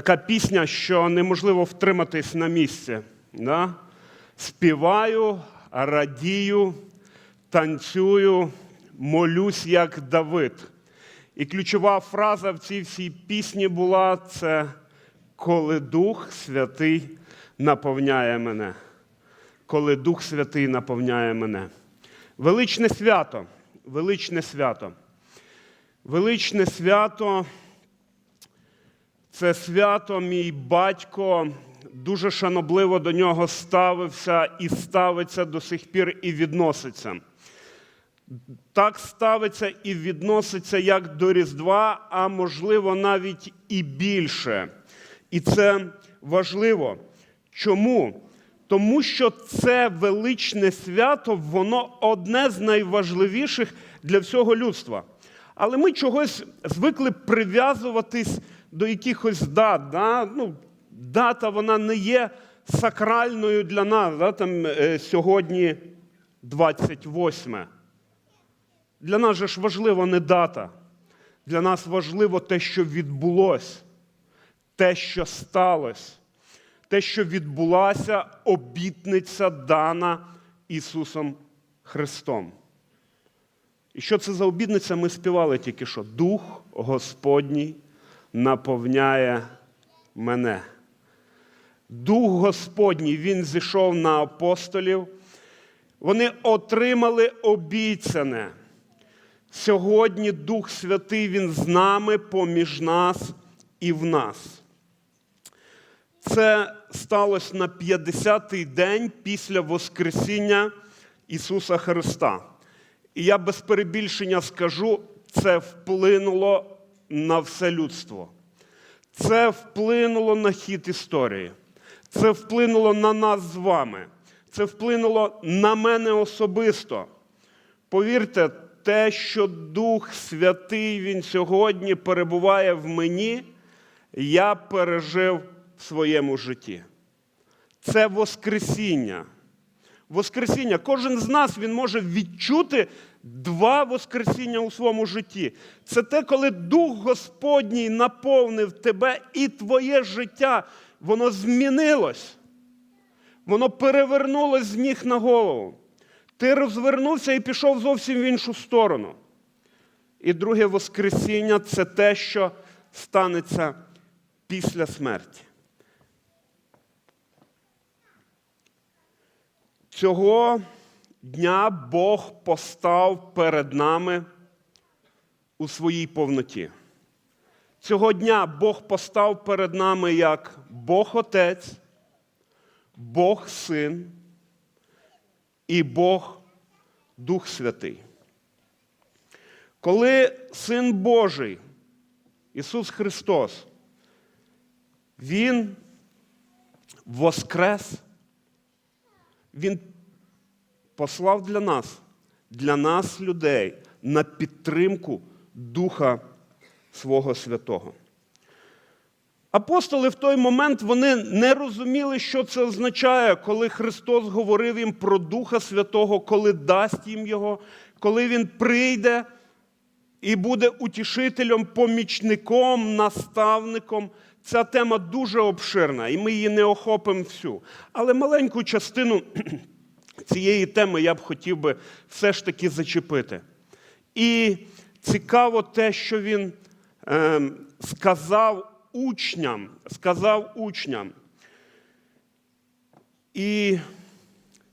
така пісня, що неможливо втриматись на місці. Да? Співаю, радію, танцюю, молюсь як Давид. І ключова фраза в цій всій пісні була це коли Дух Святий наповняє мене. Коли Дух Святий наповняє мене. Величне свято, величне свято. Величне свято це свято, мій батько дуже шанобливо до нього ставився і ставиться до сих пір і відноситься. Так ставиться і відноситься як до Різдва, а можливо навіть і більше. І це важливо. Чому? Тому що це величне свято, воно одне з найважливіших для всього людства. Але ми чогось звикли прив'язуватись до якихось дат. Да? Ну, дата вона не є сакральною для нас. Да? Там, е, сьогодні 28. Для нас же ж важливо не дата. Для нас важливо те, що відбулось, те, що сталося, те, що відбулася обітниця дана Ісусом Христом. І що це за обітниця? Ми співали тільки що. Дух Господній наповняє мене. Дух Господній, Він зійшов на апостолів. Вони отримали обіцяне. Сьогодні Дух Святий Він з нами, поміж нас і в нас. Це сталося на 50-й день після Воскресіння Ісуса Христа. І я без перебільшення скажу, це вплинуло на все людство. Це вплинуло на хід історії. Це вплинуло на нас з вами. Це вплинуло на мене особисто. Повірте, те, що Дух Святий Він сьогодні перебуває в мені, я пережив в своєму житті. Це Воскресіння. Воскресіння. Кожен з нас він може відчути два Воскресіння у своєму житті. Це те, коли Дух Господній наповнив тебе і твоє життя, воно змінилось. Воно перевернулось з ніг на голову. Ти розвернувся і пішов зовсім в іншу сторону. І друге Воскресіння це те, що станеться після смерті. Цього дня Бог постав перед нами у своїй повноті. Цього дня Бог постав перед нами як Бог Отець, Бог Син і Бог Дух Святий. Коли Син Божий, Ісус Христос, Він воскрес, Він послав для нас, для нас, людей, на підтримку Духа Свого Святого. Апостоли в той момент вони не розуміли, що це означає, коли Христос говорив їм про Духа Святого, коли дасть їм Його, коли Він прийде і буде утішителем, помічником, наставником. Ця тема дуже обширна, і ми її не охопимо всю. Але маленьку частину цієї теми я б хотів би все ж таки зачепити. І цікаво те, що він е, сказав учням, сказав учням. І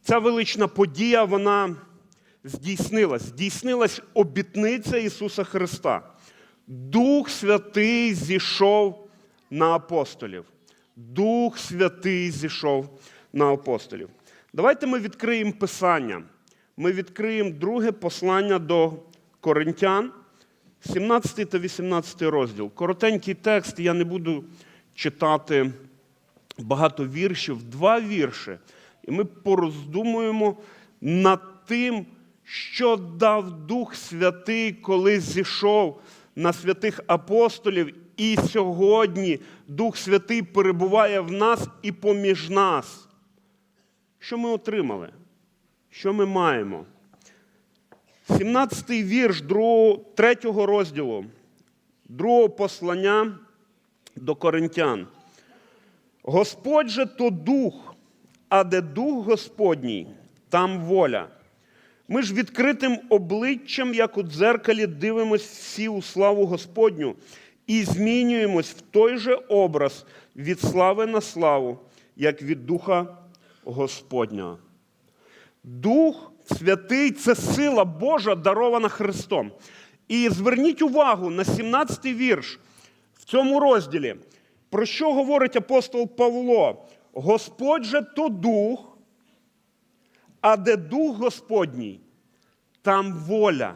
ця велична подія, вона здійснилась. Здійснилась обітниця Ісуса Христа. Дух Святий зійшов на апостолів. Дух Святий зійшов на апостолів. Давайте ми відкриємо Писання. Ми відкриємо друге послання до Коринтян, 17 та 18 розділ. Коротенький текст, я не буду читати багато віршів, два вірші. І ми пороздумуємо над тим, що дав Дух Святий, коли зійшов на святих апостолів, і сьогодні Дух Святий перебуває в нас і поміж нас. Що ми отримали? Що ми маємо? 17-й вірш 3-го розділу, другого послання до коринтян. Господь же то дух, а де дух Господній, там воля. Ми ж відкритим обличчям, як у дзеркалі, дивимось всі у славу Господню і змінюємось в той же образ від слави на славу, як від Духа Господнього. Дух Святий це сила Божа, дарована Христом. І зверніть увагу на 17-й вірш в цьому розділі. Про що говорить апостол Павло? Господь же то дух, а де дух Господній, там воля.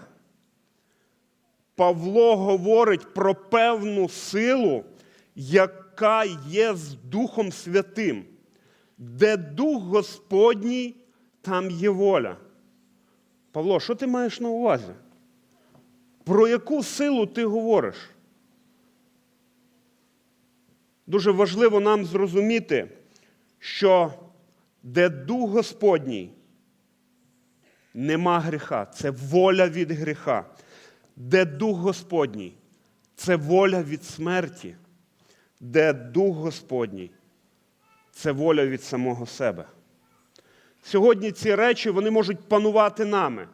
Павло говорить про певну силу, яка є з Духом Святим. Де Дух Господній, там є воля. Павло, що ти маєш на увазі? Про яку силу ти говориш? Дуже важливо нам зрозуміти, що де Дух Господній, нема гріха, це воля від гріха. Де Дух Господній, це воля від смерті. Де Дух Господній, це воля від самого себе. Сьогодні ці речі вони можуть панувати нами.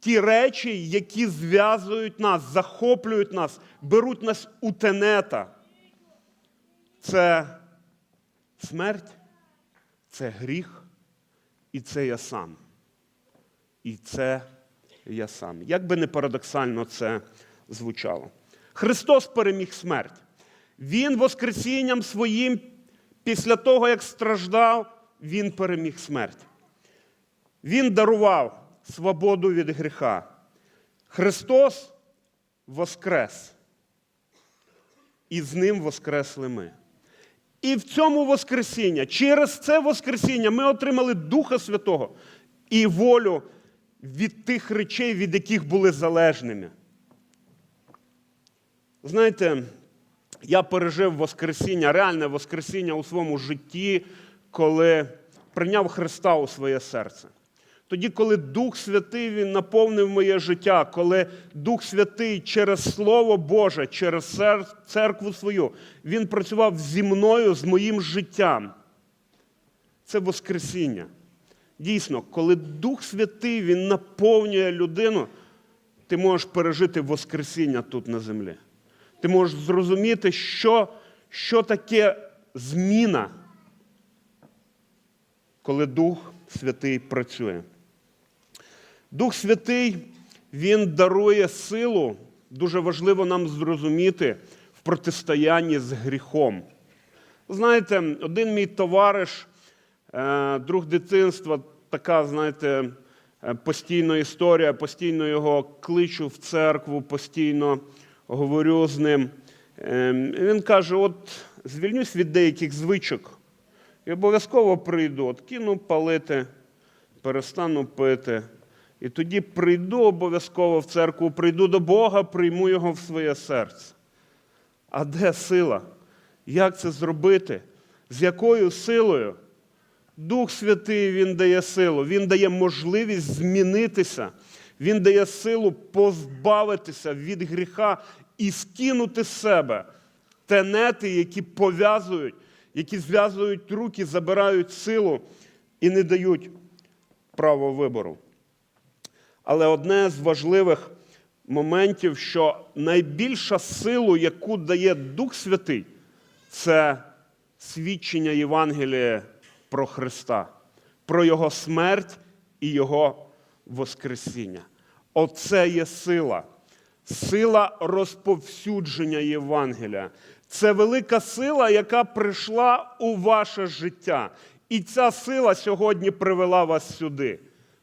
Ті речі, які зв'язують нас, захоплюють нас, беруть нас у тенета. Це смерть, це гріх, і це я сам. І це я сам. Як би не парадоксально це звучало. Христос переміг смерть. Він Воскресінням своїм, після того, як страждав, Він переміг смерть. Він дарував свободу від гріха. Христос воскрес. І з ним воскресли ми. І в цьому Воскресіння, через це Воскресіння ми отримали Духа Святого і волю від тих речей, від яких були залежними. Знаєте, я пережив Воскресіння, реальне Воскресіння у своєму житті, коли прийняв Христа у своє серце. Тоді, коли Дух Святий Він наповнив моє життя, коли Дух Святий через Слово Боже, через церкву свою, Він працював зі мною, з моїм життям. Це Воскресіння. Дійсно, коли Дух Святий Він наповнює людину, ти можеш пережити Воскресіння тут на землі. Ти можеш зрозуміти, що, що таке зміна, коли Дух Святий працює. Дух Святий, Він дарує силу, дуже важливо нам зрозуміти в протистоянні з гріхом. Знаєте, один мій товариш, е, друг дитинства, така, знаєте, е, постійна історія, постійно його кличу в церкву, постійно говорю з ним. Ем, він каже: от звільнюсь від деяких звичок і обов'язково прийду, от кину палити, перестану пити. І тоді прийду обов'язково в церкву, прийду до Бога, прийму його в своє серце. А де сила? Як це зробити? З якою силою? Дух Святий Він дає силу, Він дає можливість змінитися, Він дає силу позбавитися від гріха і скинути з себе тенети, які пов'язують, які зв'язують руки, забирають силу і не дають право вибору. Але одне з важливих моментів, що найбільша силу, яку дає Дух Святий, це свідчення Євангелія про Христа, про Його смерть і Його Воскресіння. Оце є сила. Сила розповсюдження Євангелія. Це велика сила, яка прийшла у ваше життя. І ця сила сьогодні привела вас сюди,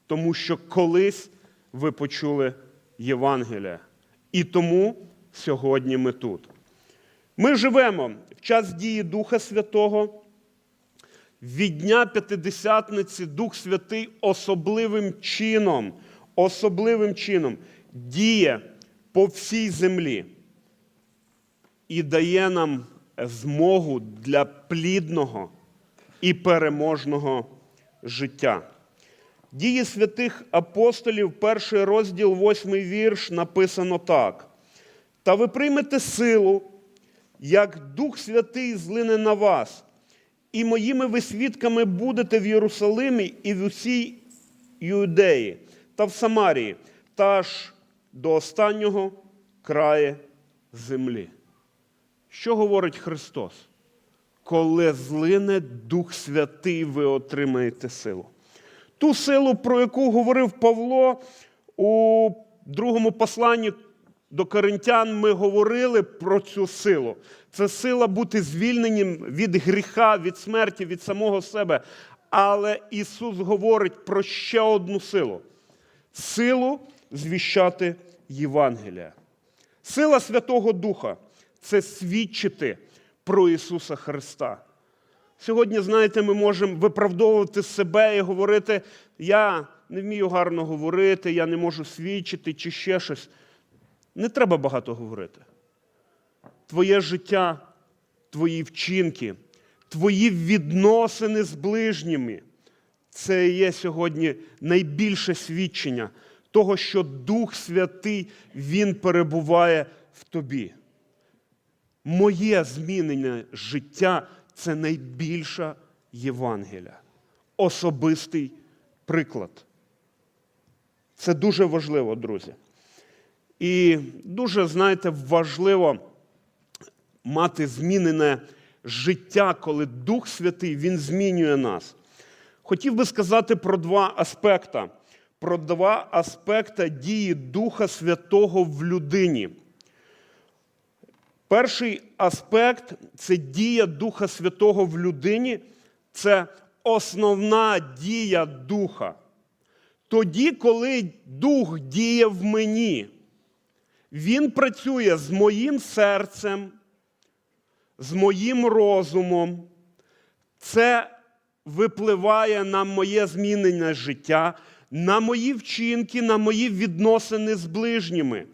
тому що колись ви почули Євангелія. І тому сьогодні ми тут. Ми живемо в час дії Духа Святого. Від Дня П'ятидесятниці Дух Святий особливим чином, особливим чином діє по всій землі і дає нам змогу для плідного і переможного життя. Дії святих апостолів, перший розділ, восьмий вірш, написано так. Та ви приймете силу, як Дух Святий злине на вас, і моїми ви свідками будете в Єрусалимі і в усій Юдеї та в Самарії, та аж до останнього краю землі. Що говорить Христос? Коли злине Дух Святий, ви отримаєте силу. Ту силу, про яку говорив Павло у другому посланні до коринтян, ми говорили про цю силу. Це сила бути звільненим від гріха, від смерті, від самого себе. Але Ісус говорить про ще одну силу силу звіщати Євангелія. Сила Святого Духа це свідчити про Ісуса Христа. Сьогодні, знаєте, ми можемо виправдовувати себе і говорити, я не вмію гарно говорити, я не можу свідчити чи ще щось. Не треба багато говорити. Твоє життя, твої вчинки, твої відносини з ближніми це є сьогодні найбільше свідчення того, що Дух Святий Він перебуває в тобі. Моє змінене життя це найбільша Євангелія, особистий приклад. Це дуже важливо, друзі. І дуже, знаєте, важливо мати змінене життя, коли Дух Святий Він змінює нас. Хотів би сказати про два аспекти. Про два аспекти дії Духа Святого в людині. Перший аспект це дія Духа Святого в людині, це основна дія Духа. Тоді, коли Дух діє в мені, Він працює з моїм серцем, з моїм розумом. Це випливає на моє змінене життя, на мої вчинки, на мої відносини з ближніми.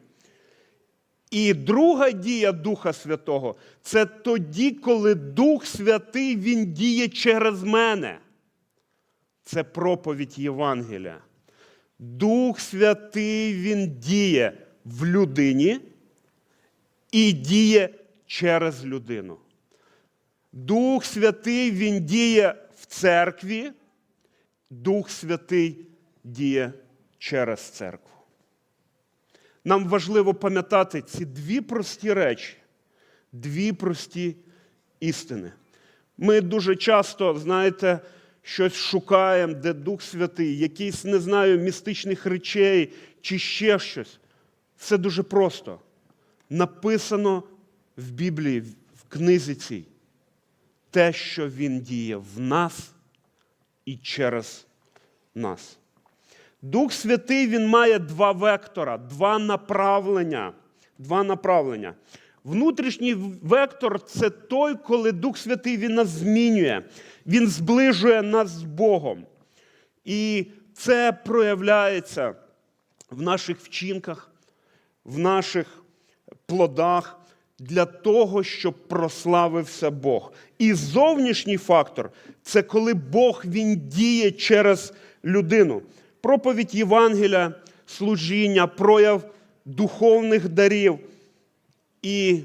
І друга дія Духа Святого це тоді, коли Дух Святий Він діє через мене. Це проповідь Євангелія. Дух Святий Він діє в людині і діє через людину. Дух Святий Він діє в церкві, Дух Святий діє через церкву. Нам важливо пам'ятати ці дві прості речі, дві прості істини. Ми дуже часто, знаєте, щось шукаємо, де Дух Святий, якісь, не знаю, містичних речей чи ще щось. Це дуже просто. Написано в Біблії, в книзі цій, те, що Він діє в нас і через нас. Дух Святий він має два вектора, два направлення. Два направлення. Внутрішній вектор це той, коли Дух Святий він нас змінює, він зближує нас з Богом. І це проявляється в наших вчинках, в наших плодах для того, щоб прославився Бог. І зовнішній фактор це коли Бог він діє через людину проповідь Євангелія, служіння, прояв духовних дарів. І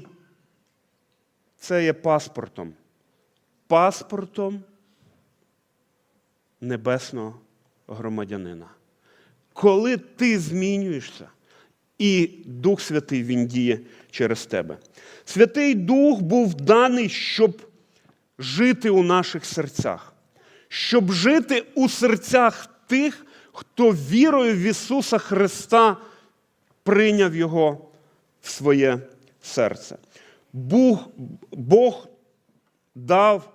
це є паспортом. Паспортом небесного громадянина. Коли ти змінюєшся, і Дух Святий Він діє через тебе. Святий Дух був даний, щоб жити у наших серцях, щоб жити у серцях тих, хто вірою в Ісуса Христа прийняв Його в своє серце. Бог, Бог дав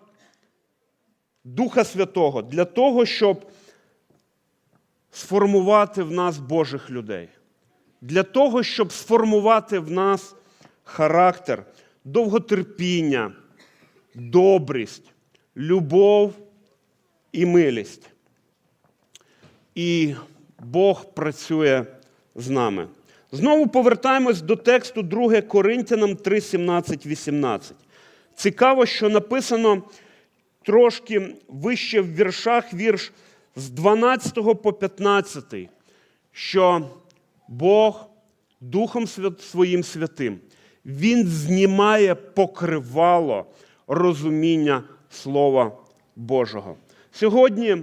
Духа Святого для того, щоб сформувати в нас Божих людей, для того, щоб сформувати в нас характер, довготерпіння, добрість, любов і милість. І Бог працює з нами. Знову повертаємось до тексту 2 Коринтянам 3, 17, 18. Цікаво, що написано трошки вище в віршах вірш з 12 по 15, що Бог Духом Своїм Святим, Він знімає покривало розуміння Слова Божого. Сьогодні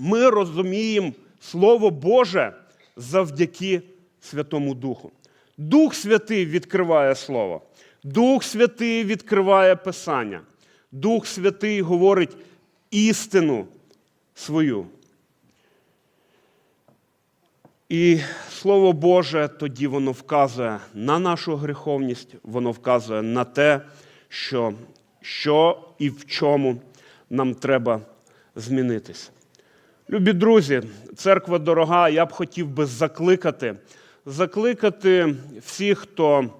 ми розуміємо Слово Боже завдяки Святому Духу. Дух Святий відкриває Слово. Дух Святий відкриває Писання. Дух Святий говорить істину свою. І Слово Боже тоді воно вказує на нашу гріховність, воно вказує на те, що, що і в чому нам треба змінитись. Любі друзі, церква дорога, я б хотів би закликати, закликати всіх, хто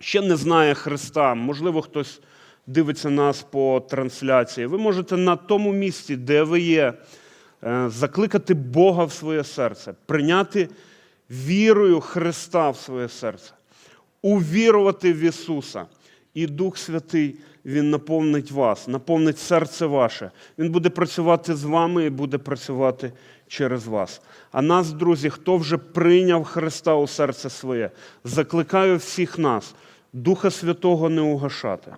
ще не знає Христа, можливо, хтось дивиться нас по трансляції. Ви можете на тому місці, де ви є, е, закликати Бога в своє серце, прийняти вірою Христа в своє серце, увірувати в Ісуса. І Дух Святий Він наповнить вас, наповнить серце ваше. Він буде працювати з вами і буде працювати через вас. А нас, друзі, хто вже прийняв Христа у серце своє, закликаю всіх нас, Духа Святого не угашати,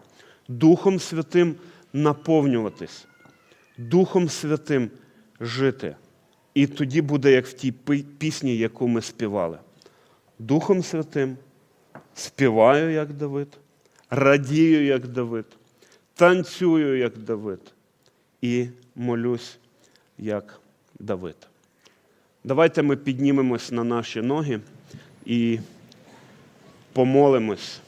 Духом Святим наповнюватись, Духом Святим жити. І тоді буде, як в тій пісні, яку ми співали. Духом Святим співаю, як Давид, радію, як Давид, танцюю, як Давид, і молюсь, як Давид. Давайте ми піднімемось на наші ноги і помолимось.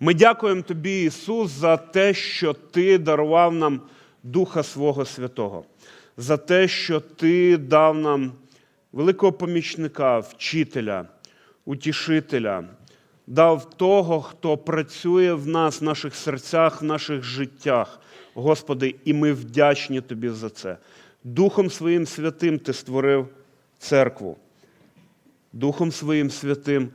Ми дякуємо тобі, Ісус, за те, що Ти дарував нам Духа Свого Святого, за те, що Ти дав нам великого помічника, вчителя, утішителя, дав того, хто працює в нас, в наших серцях, в наших життях. Господи, і ми вдячні Тобі за це. Духом Своїм Святим Ти створив церкву. Духом Своїм Святим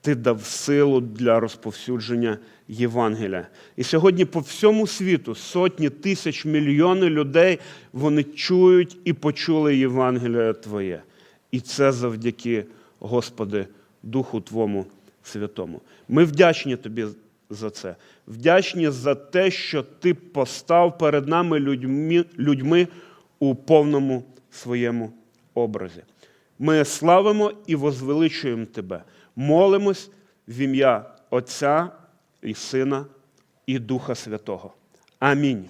Ти дав силу для розповсюдження Євангелія. І сьогодні по всьому світу сотні тисяч мільйони людей вони чують і почули Євангелія Твоє. І це завдяки, Господи, Духу Твому Святому. Ми вдячні Тобі за це. Вдячні за те, що Ти постав перед нами людьми, людьми у повному своєму образі. Ми славимо і возвеличуємо Тебе. Молимось в ім'я Отця і Сина і Духа Святого. Амінь.